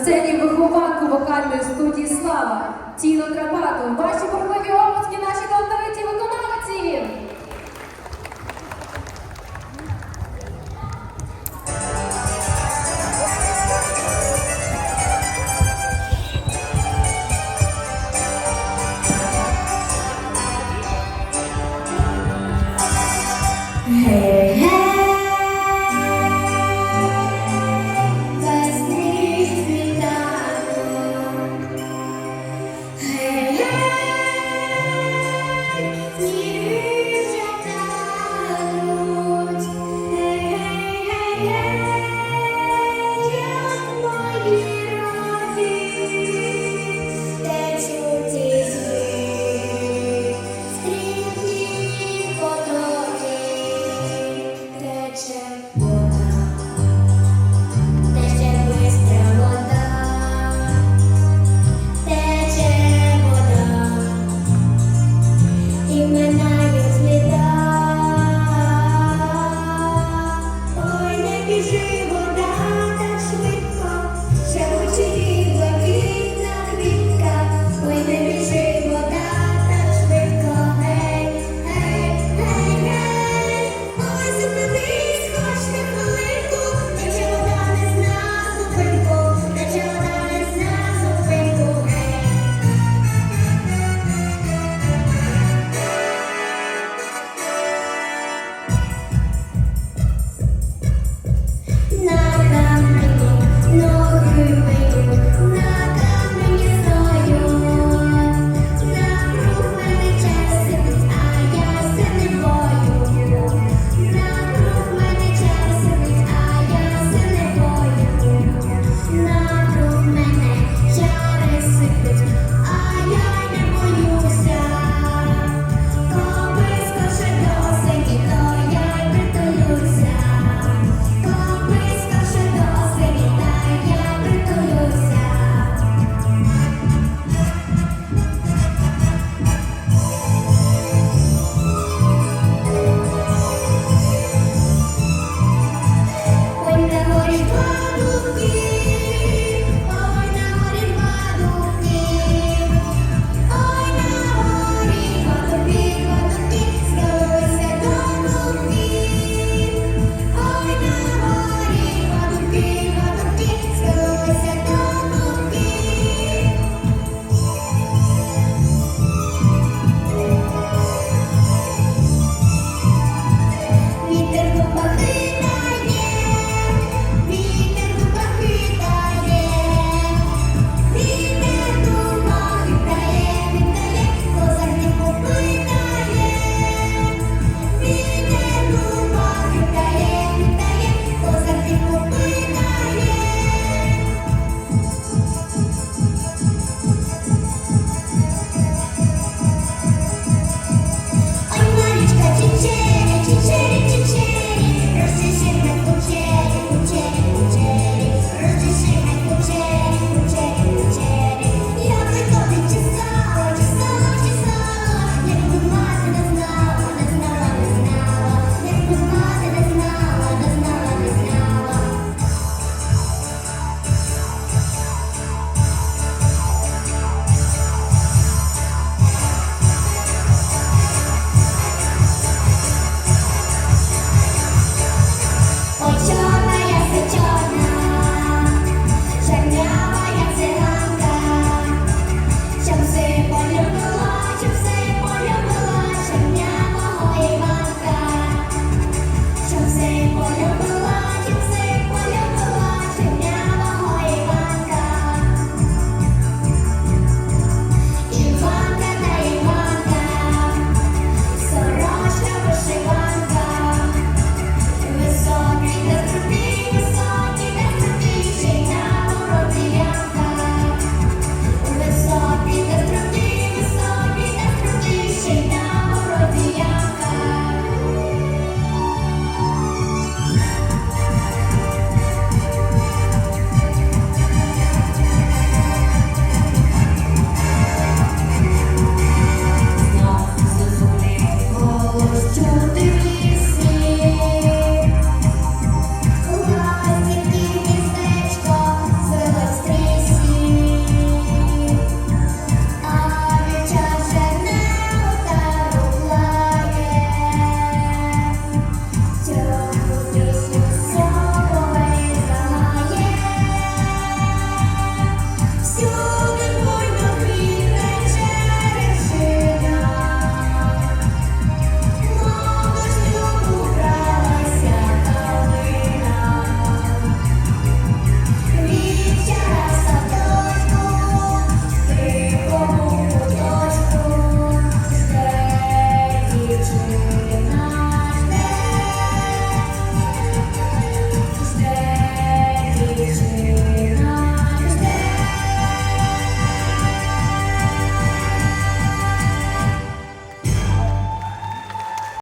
сцені вихованку вокальної студії Слава Тіно Крапату. Ваші бурхливі обласки наші